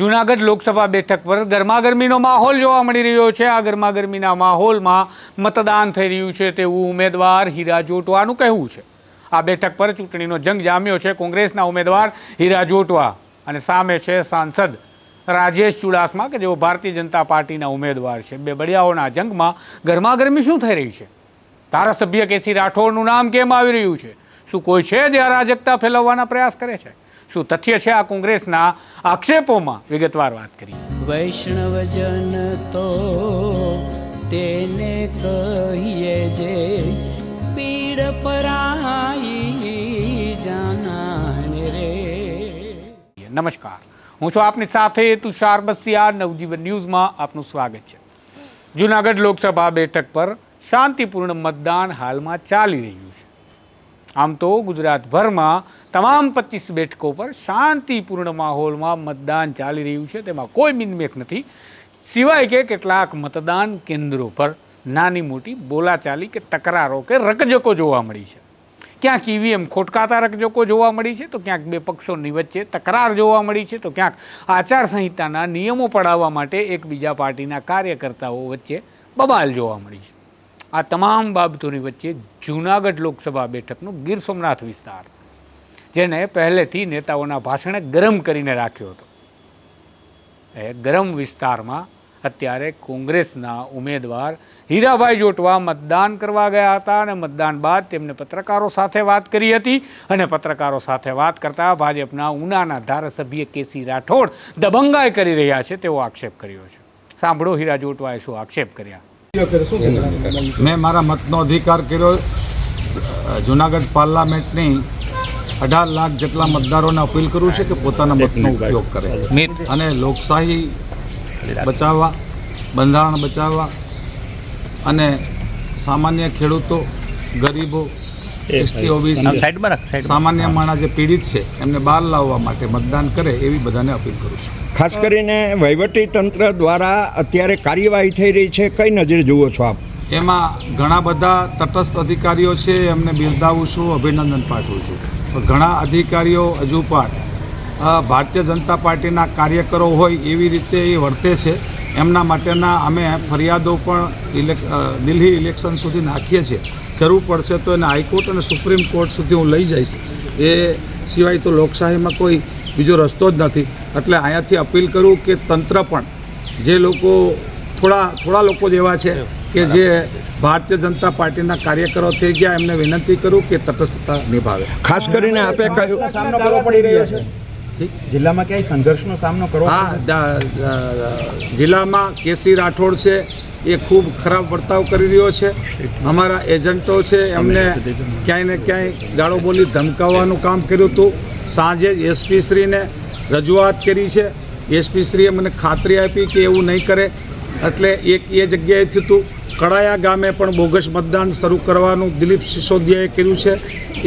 જૂનાગઢ લોકસભા બેઠક પર ગરમાગરમીનો માહોલ જોવા મળી રહ્યો છે. આ ગરમાગરમીના માહોલમાં મતદાન થઈ રહ્યું છે તેવું ઉમેદવાર હીરા જોટવાનું કહેવું છે. આ બેઠક પર ચૂંટણીનો જંગ જામ્યો છે. કોંગ્રેસના ઉમેદવાર હીરા જોટવા અને સામે છે સાંસદ રાજેશ ચુડાસમા કે જેઓ ભારતીય જનતા પાર્ટીના ઉમેદવાર છે. બે બળિયાઓના જંગમાં ગરમાગરમી શું થઈ રહી છે? ધારાસભ્ય કેસી રાઠોડનું નામ કેમ આવી રહ્યું છે? શું કોઈ છે જે અરાજકતા ફેલાવવાના પ્રયાસ કરે છે? શું તથ્ય છે આ કોંગ્રેસના આક્ષેપોમાં? વિગતવાર વાત કરી. વૈષ્ણવજન તો તેને કહીએ જે પીડ પરાઈ જાનાને રે. નમસ્કાર. હું છું આપની સાથે તુષાર બસિયા નવજીવન ન્યૂઝમાં આપનું સ્વાગત છે. જૂનાગઢ લોકસભા બેઠક પર શાંતિપૂર્ણ મતદાન હાલમાં ચાલી રહ્યું છે. આમ તો ગુજરાતભરમાં તમામ પચીસ બેઠકો પર શાંતિપૂર્ણ માહોલમાં મતદાન ચાલી રહ્યું છે. તેમાં કોઈ મિનમેક નથી. સિવાય કે કેટલાક મતદાન કેન્દ્રો પર નાની મોટી બોલાચાલી કે તકરારો કે રકજકો જોવા મળી છે. ક્યાંક ઈવીએમ ખોટકાતા રકજકો જોવા મળી છે, તો ક્યાંક બે પક્ષોની વચ્ચે તકરાર જોવા મળી છે, તો ક્યાંક આચારસંહિતાના નિયમો પડાવવા માટે એકબીજા પાર્ટીના કાર્યકર્તાઓ વચ્ચે બબાલ જોવા મળી છે. આ તમામ બાબતોની વચ્ચે જૂનાગઢ લોકસભા બેઠકનો ગીર સોમનાથ વિસ્તાર જેને પહેલેથી નેતાઓના ભાષણે ગરમ કરીને રાખ્યો હતો. એ ગરમ વિસ્તારમાં અત્યારે કોંગ્રેસના ઉમેદવાર હીરાભાઈ જોટવા મતદાન કરવા ગયા હતા અને મતદાન બાદ તેમને પત્રકારો સાથે વાત કરી હતી અને પત્રકારો સાથે વાત કરતા ભાજપના ઉનાના ધારાસભ્ય કેસી રાઠોડ દબંગાઈ કરી રહ્યા છે તેવો આક્ષેપ કર્યો છે. સાંભળો હીરા જોટવાએ શું આક્ષેપ કર્યા. મેં મારા મતનો અધિકાર કર્યો. જુનાગઢ પાર્લામેન્ટની અઢાર લાખ જેટલા મતદારોને અપીલ કરું છું કે પોતાના મતનો ઉપયોગ કરે. અને લોકશાહી બચાવવા બંધારણ બચાવવા અને સામાન્ય ખેડૂતો ગરીબો એસટી ઓબીસી સામાન્ય માણસ જે પીડિત છે એમને બહાર લાવવા માટે મતદાન કરે એવી બધાને અપીલ કરું છું. ખાસ કરીને વહીવટી તંત્ર દ્વારા અત્યારે કાર્યવાહી થઈ રહી છે. કઈ નજરે જુઓ છો આપ? એમાં ઘણા બધા તટસ્થ અધિકારીઓ છે. એમને બિરદાવું છું અભિનંદન પાઠવું છું. ઘણા અધિકારીઓ હજુ પણ ભારતીય જનતા પાર્ટીના કાર્યકરો હોય એવી રીતે એ વર્તે છે. એમના માટેના અમે ફરિયાદો પણ ઇલેક દિલ્હી ઇલેક્શન સુધી નાખીએ છીએ. જરૂર પડશે તો એને હાઈકોર્ટ અને સુપ્રીમ કોર્ટ સુધી હું લઈ જઈશ. એ સિવાય તો લોકશાહીમાં કોઈ બીજો રસ્તો જ નથી. એટલે અહીંયાથી અપીલ કરું કે તંત્ર પણ, જે લોકો થોડા થોડા લોકો જ એવા છે કે જે ભારતીય જનતા પાર્ટીના કાર્યકરો થઈ ગયા એમને વિનંતી કરું કે તટસ્થતા નિભાવે. ખાસ કરીને આપે કહ્યું સામનો કરવો પડી રહ્યો છે? જિલ્લામાં ક્યાંય સંઘર્ષનો સામનો કરવો હા જિલ્લામાં કેસી રાઠોડ છે એ ખૂબ ખરાબ વર્તાવ કરી રહ્યો છે. અમારા એજન્ટો છે એમને ક્યાંય ને ક્યાંય ગાળો બોલી ધમકાવવાનું કામ કર્યું હતું. સાંજે એસપી શ્રીને રજૂઆત કરી છે. એસપી શ્રીએ મને ખાતરી આપી કે એવું નહીં કરે. એટલે એક એ જગ્યાએ થયું હતું. કડાયા ગામે પણ બોગસ મતદાન શરૂ કરવાનું દિલીપ સિસોદિયાએ કર્યું છે.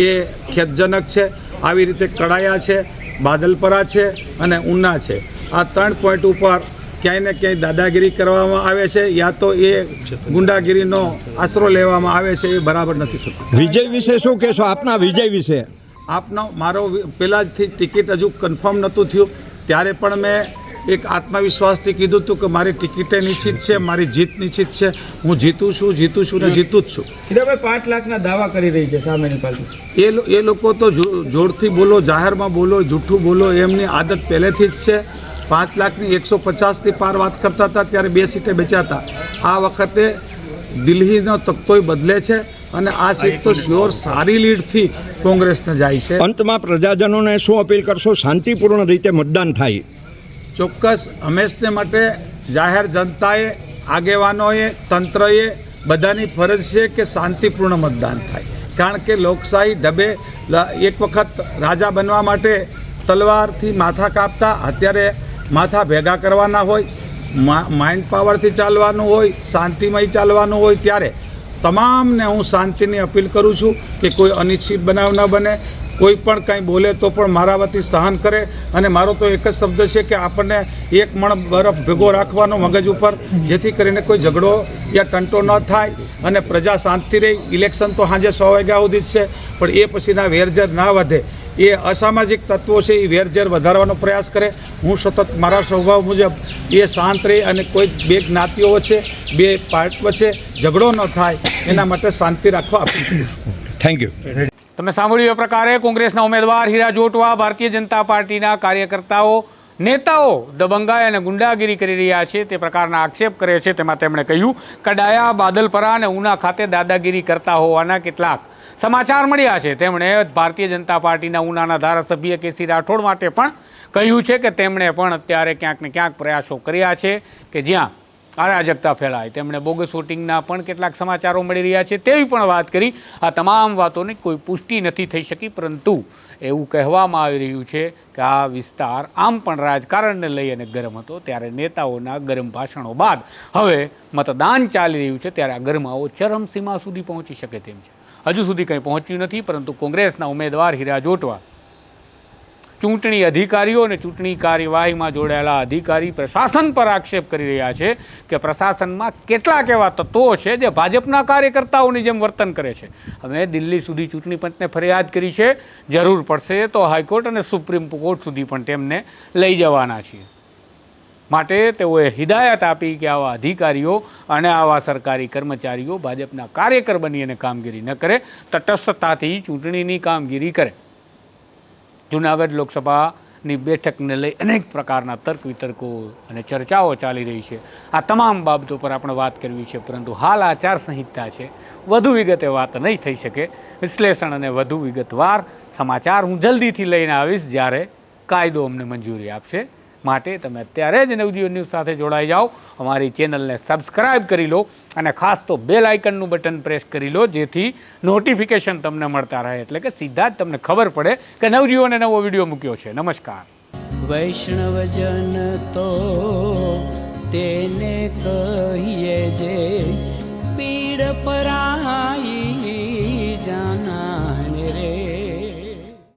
એ ખેદજનક છે. આવી રીતે કડાયા છે બાદલપરા છે અને ઉના છે. આ ત્રણ પોઈન્ટ ઉપર ક્યાંય ને ક્યાંય દાદાગીરી કરવામાં આવે છે યા તો એ ગુંડાગીરીનો આશરો લેવામાં આવે છે એ બરાબર નથી થતું. વિજય વિશે શું કહેશો? આપના વિજય વિશે? આપનો મારો પહેલાં પહેલાંથી ટિકિટ હજુ કન્ફર્મ નહોતું થયું. ત્યારે પણ મેં એક આત્મવિશ્વાસથી કીધું હતું કે મારી ટિકિટે નિશ્ચિત છે મારી જીત નિશ્ચિત છે. હું જીતું છું જીતું છું ને જીતું જ છું. હીરાભાઈ પાંચ લાખના દાવા કરી રહી છે સામેની પાર્ટી એ એ લોકો તો જો- જોરથી બોલો જાહેરમાં બોલો જૂઠું બોલો એમની આદત પહેલેથી જ છે. પાંચ લાખની એકસો પચાસથી પાર વાત કરતા હતા ત્યારે બે સીટે બેચાતા હતા આ વખતે દિલ્હીનો તકતોય બદલે છે અને આ સીટ તો શ્યોર સારી લીડથી કોંગ્રેસને જાય છે. અંતમાં પ્રજાજનોને શું અપીલ કરશો? શાંતિપૂર્ણ રીતે મતદાન થાય. ચોક્કસ હંમેશને માટે જાહેર જનતાએ, આગેવાનોએ, તંત્રએ બધાની ફરજ છે કે શાંતિપૂર્ણ મતદાન થાય. કારણ કે લોકશાહી ઢબે એક વખત રાજા બનવા માટે તલવારથી માથા કાપતા, અત્યારે માથા ભેગા કરવાના હોય માઇન્ડ પાવરથી ચાલવાનું હોય, શાંતિમય ચાલવાનું હોય ત્યારે તમામને હું શાંતિની અપીલ કરું છું કે કોઈ અનિચ્છિત બનાવ ન બને કોઈ પણ કંઈ બોલે તો પણ મારા વતી સહન કરે. અને મારો તો એક જ શબ્દ છે કે આપણને એક મણ બરફ ભેગો રાખવાનો મગજ ઉપર, જેથી કરીને કોઈ ઝઘડો યા ટંટો ન થાય અને પ્રજા શાંતિ રહી. ઇલેક્શન તો સાંજે સો વાગ્યા સુધી જ છે, પણ એ પછીના વેરઝેર ના વધે. એ અસામાજિક તત્વો છે, એ વેરઝેર વધારવાનો પ્રયાસ કરે. હું સતત મારા સ્વભાવ મુજબ એ શાંત રહે અને કોઈ બે જ્ઞાતિઓ વચ્ચે બે પાર્ટ વચ્ચે ઝઘડો ન થાય. એના માટે શાંતિ રાખવા આપી થેન્ક યુ તમે સાંભળ્યું એ પ્રકારે કોંગ્રેસના ઉમેદવાર હીરા જોટવા, ભારતીય જનતા પાર્ટીના કાર્યકર્તાઓ, નેતાઓ દબંગાઈ અને ગુંડાગીરી કરી રહ્યા છે, તે પ્રકારના આક્ષેપ કરે છે તેમાં તેમણે કહ્યું કે ડાયા બાદલપરા અને ઉના ખાતે દાદાગીરી કરતા હોવાના કેટલાક સમાચાર મળ્યા છે. તેમણે ભારતીય જનતા પાર્ટીના ઉનાના ધારાસભ્ય કેસી રાઠોડ માટે પણ કહ્યું છે કે તેમણે પણ અત્યારે ક્યાંક ને ક્યાંક પ્રયાસો કર્યા છે કે જ્યાં અરાજકતા ફેલાય. તેમણે બોગસ વોટિંગના પણ કેટલાક સમાચારો મળી રહ્યા છે. તેવી પણ વાત કરી. આ તમામ વાતોની કોઈ પુષ્ટિ નથી થઈ શકી, પરંતુ એવું કહેવામાં આવી રહ્યું છે કે આ વિસ્તાર આમ પણ રાજકારણને લઈ અને ગરમ હતો ત્યારે નેતાઓના ગરમ ભાષણો બાદ હવે મતદાન ચાલી રહ્યું છે ત્યારે આ ગરમાઓ ચરમસીમા સુધી પહોંચી શકે તેમ છે. હજુ સુધી કંઈ પહોંચ્યું નથી, પરંતુ કોંગ્રેસના ઉમેદવાર હીરા જોટવા ચૂંટણી અધિકારીઓ અને ચૂંટણી કાર્યવાહીમાં જોડાયેલા અધિકારી પ્રશાસન પર આક્ષેપ કરી રહ્યા છે કે પ્રશાસનમાં કેટલાક એવા તત્વો છે જે ભાજપના કાર્યકર્તાઓની જેમ વર્તન કરે છે. અમે દિલ્હી સુધી ચૂંટણી પંચને ફરિયાદ કરી છે. જરૂર પડશે તો હાઈકોર્ટ અને સુપ્રીમ કોર્ટ સુધી પણ તેમને લઈ જવાના છીએ. માટે તેઓએ હિદાયત આપી કે આવા અધિકારીઓ અને આવા સરકારી કર્મચારીઓ ભાજપના કાર્યકર બની અને કામગીરી ન કરે, તટસ્થતાથી ચૂંટણીની કામગીરી કરે. જુનાગઢ લોકસભાની બેઠકને લઈ અનેક પ્રકારના તર્ક વિતર્કો અને ચર્ચાઓ ચાલી રહી છે. આ તમામ બાબતો પર આપણે વાત કરવી છે, પરંતુ હાલ આચારસંહિતા છે. વધુ વિગતે વાત નહીં થઈ શકે. વિશ્લેષણ અને વધુ વિગતવાર સમાચાર હું જલ્દીથી લઈને આવીશ જ્યારે કાયદો અમને મંજૂરી આપશે. માટે તમે અત્યારે જ નવજીવન ન્યૂઝ સાથે જોડાઈ જાઓ. અમારી ચેનલને સબસ્ક્રાઈબ કરી લો અને ખાસ તો બે લાઇકનનું બટન પ્રેસ કરી લો, જેથી નોટિફિકેશન તમને મળતા રહે. એટલે કે સીધા જ તમને ખબર પડે કે નવજીવને નવો વીડિયો મૂક્યો છે. નમસ્કાર. વૈષ્ણવજન તો તેને કહીએ જે પીડ પરાઈ